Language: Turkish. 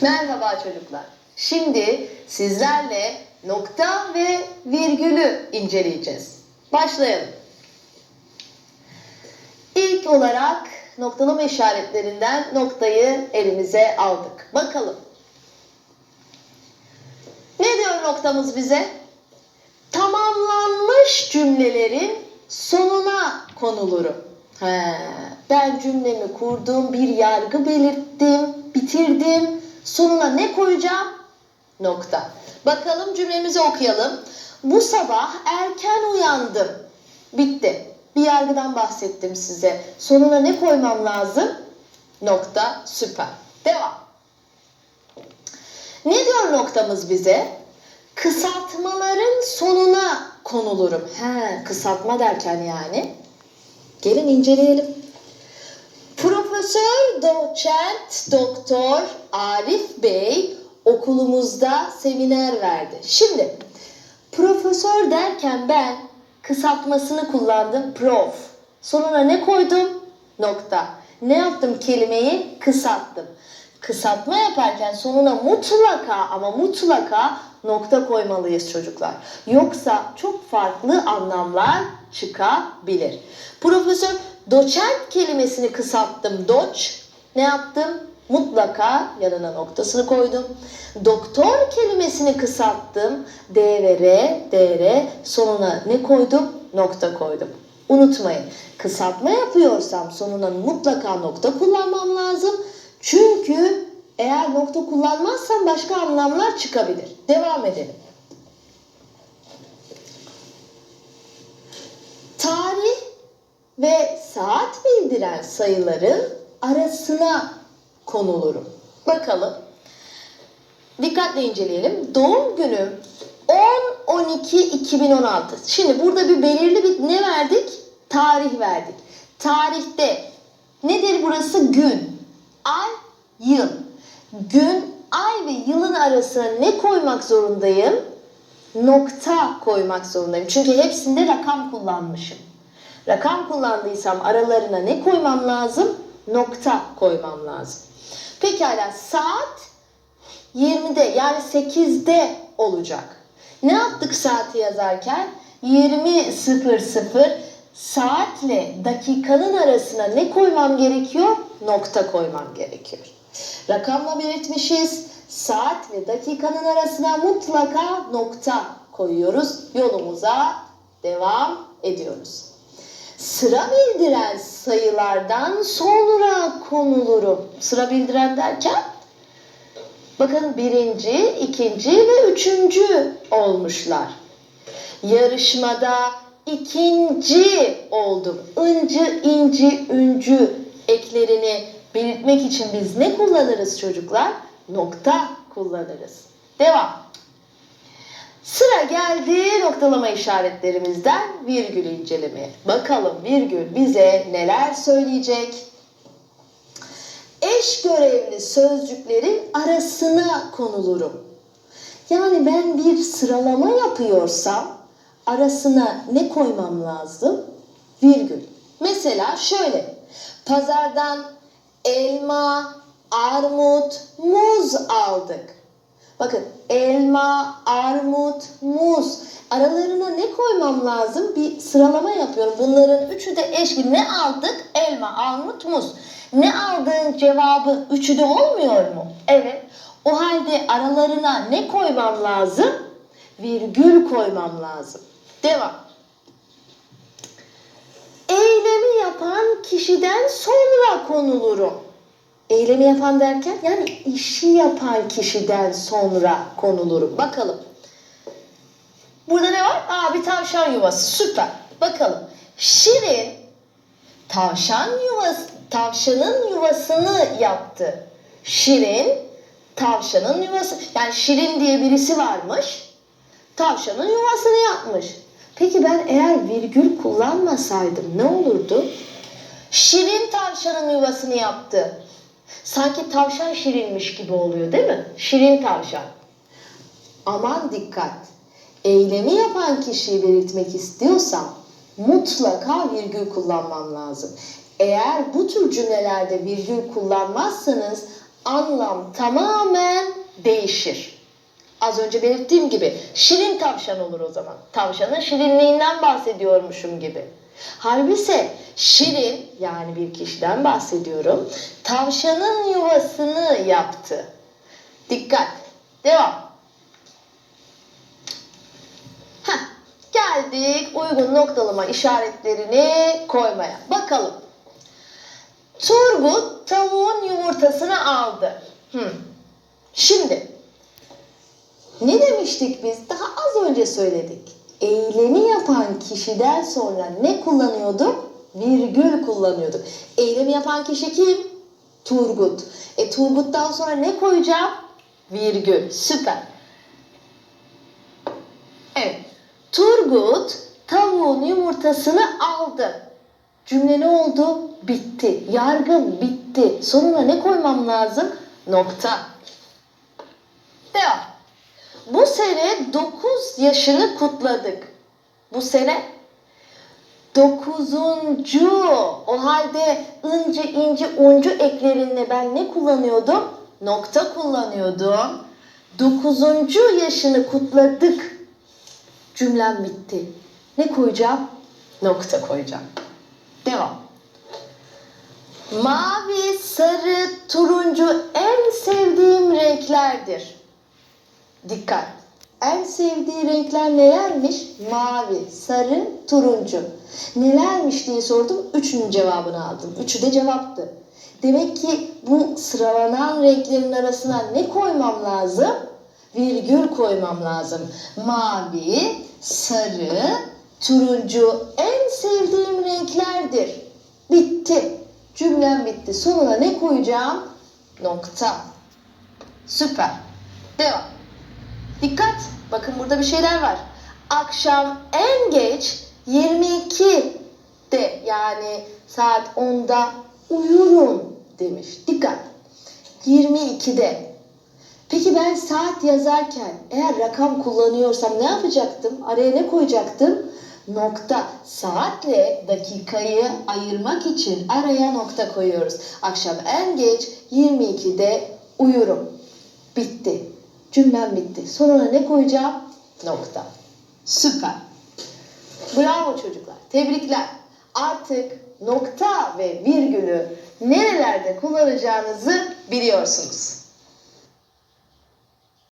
Merhaba çocuklar. Şimdi sizlerle nokta ve virgülü inceleyeceğiz. Başlayalım. İlk olarak noktalama işaretlerinden noktayı elimize aldık. Bakalım. Ne diyor noktamız bize? Tamamlanmış cümlelerin sonuna konulurum. He, ben cümlemi kurdum, bir yargı belirttim, bitirdim. Sonuna ne koyacağım? Nokta. Bakalım cümlemizi okuyalım. Bu sabah erken uyandım. Bitti. Bir yargıdan bahsettim size. Sonuna ne koymam lazım? Nokta. Süper. Devam. Ne diyor noktamız bize? Kısaltmaların sonuna konulurum. He, kısaltma derken yani. Gelin inceleyelim. Profesör Doçent Doktor Arif Bey okulumuzda seminer verdi. Şimdi profesör derken ben kısaltmasını kullandım. Prof. Sonuna ne koydum? Nokta. Ne yaptım kelimeyi? Kısalttım. Kısaltma yaparken sonuna mutlaka ama mutlaka nokta koymalıyız çocuklar. Yoksa çok farklı anlamlar çıkabilir. Profesör doçent kelimesini kısalttım. Doç. Ne yaptım? Mutlaka yanına noktasını koydum. Doktor kelimesini kısalttım. D ve R, DR sonuna ne koydum? Nokta koydum. Unutmayın. Kısaltma yapıyorsam sonuna mutlaka nokta kullanmam lazım. Çünkü eğer nokta kullanmazsam başka anlamlar çıkabilir. Devam edelim. Tarih ve saat bildiren sayıların arasına konulurum. Bakalım. Dikkatle inceleyelim. Doğum günüm 10-12-2016. Şimdi burada bir belirli bir ne verdik? Tarih verdik. Tarihte nedir burası? Gün, ay, yıl. Gün, ay ve yılın arasına ne koymak zorundayım? Nokta koymak zorundayım. Çünkü hepsinde rakam kullanmışım. Rakam kullandıysam aralarına ne koymam lazım? Nokta koymam lazım. Pekala saat 20'de yani 8'de olacak. Ne yaptık saati yazarken? 20.00 saatle dakikanın arasına ne koymam gerekiyor? Nokta koymam gerekiyor. Rakamla belirtmişiz. Saat ve dakikanın arasına mutlaka nokta koyuyoruz. Yolumuza devam ediyoruz. Sıra bildiren sayılardan sonra konulurum. Sıra bildiren derken bakın birinci, ikinci ve üçüncü olmuşlar. Yarışmada ikinci oldum. Incı, inci, üncü eklerini belirtmek için biz ne kullanırız çocuklar? Nokta kullanırız. Devam. Sıra geldi noktalama işaretlerimizden virgül incelemeye. Bakalım virgül bize neler söyleyecek? Eş görevli sözcüklerin arasına konulurum. Yani ben bir sıralama yapıyorsam arasına ne koymam lazım? Virgül. Mesela şöyle. Pazardan elma, armut, muz aldık. Bakın elma, armut, muz. Aralarına ne koymam lazım? Bir sıralama yapıyorum. Bunların üçü de eş gibi. Ne aldık? Elma, armut, muz. Ne aldığın cevabı üçü de olmuyor mu? Evet. O halde aralarına ne koymam lazım? Virgül koymam lazım. Devam. Eylemi yapan kişiden sonra konulurum. Eylemi yapan derken yani işi yapan kişiden sonra konulurum. Bakalım. Burada ne var? Aa bir tavşan yuvası. Süper. Bakalım. Şirin tavşan yuvası, tavşanın yuvasını yaptı. Şirin tavşanın yuvası. Yani Şirin diye birisi varmış. Tavşanın yuvasını yapmış. Peki ben eğer virgül kullanmasaydım ne olurdu? Şirin tavşanın yuvasını yaptı. Sanki tavşan şirinmiş gibi oluyor değil mi? Şirin tavşan. Aman dikkat. Eylemi yapan kişiyi belirtmek istiyorsam mutlaka virgül kullanmam lazım. Eğer bu tür cümlelerde virgül kullanmazsanız anlam tamamen değişir. Az önce belirttiğim gibi şirin tavşan olur o zaman. Tavşanın şirinliğinden bahsediyormuşum gibi. Halbuki şirin yani bir kişiden bahsediyorum. Tavşanın yuvasını yaptı. Dikkat. Devam. Heh, geldik uygun noktalama işaretlerini koymaya. Bakalım. Turgut tavuğun yumurtasını aldı. Hmm. Şimdi ne demiştik biz? Daha az önce söyledik. Eylemi yapan kişiden sonra ne kullanıyorduk? Virgül kullanıyorduk. Eylemi yapan kişi kim? Turgut. E Turgut'tan sonra ne koyacağım? Virgül. Süper. Evet. Turgut tavuğun yumurtasını aldı. Cümle ne oldu? Bitti. Yargı bitti. Sonuna ne koymam lazım? Nokta. Devam. Bu sene 9 yaşını kutladık. Bu sene 9. O halde ıncı inci uncu eklerinde ben ne kullanıyordum? Nokta kullanıyordum. 9. yaşını kutladık. Cümlem bitti. Ne koyacağım? Nokta koyacağım. Devam. Mavi, sarı, turuncu en sevdiğim renklerdir. Dikkat. En sevdiği renkler nelermiş? Mavi, sarı, turuncu. Nelermiş diye sordum. Üçünün cevabını aldım. Üçü de cevaptı. Demek ki bu sıralanan renklerin arasına ne koymam lazım? Virgül koymam lazım. Mavi, sarı, turuncu en sevdiğim renklerdir. Bitti. Cümlem bitti. Sonuna ne koyacağım? Nokta. Süper. Devam. Dikkat. Bakın burada bir şeyler var. Akşam en geç 22'de yani saat 10'da uyurum demiş. Dikkat. 22'de. Peki ben saat yazarken eğer rakam kullanıyorsam ne yapacaktım? Araya ne koyacaktım? Nokta. Saatle dakikayı ayırmak için araya nokta koyuyoruz. Akşam en geç 22'de uyurum. Bitti. Cümlem bitti. Sonuna ne koyacağım? Nokta. Süper. Bravo çocuklar. Tebrikler. Artık nokta ve virgülü nerelerde kullanacağınızı biliyorsunuz.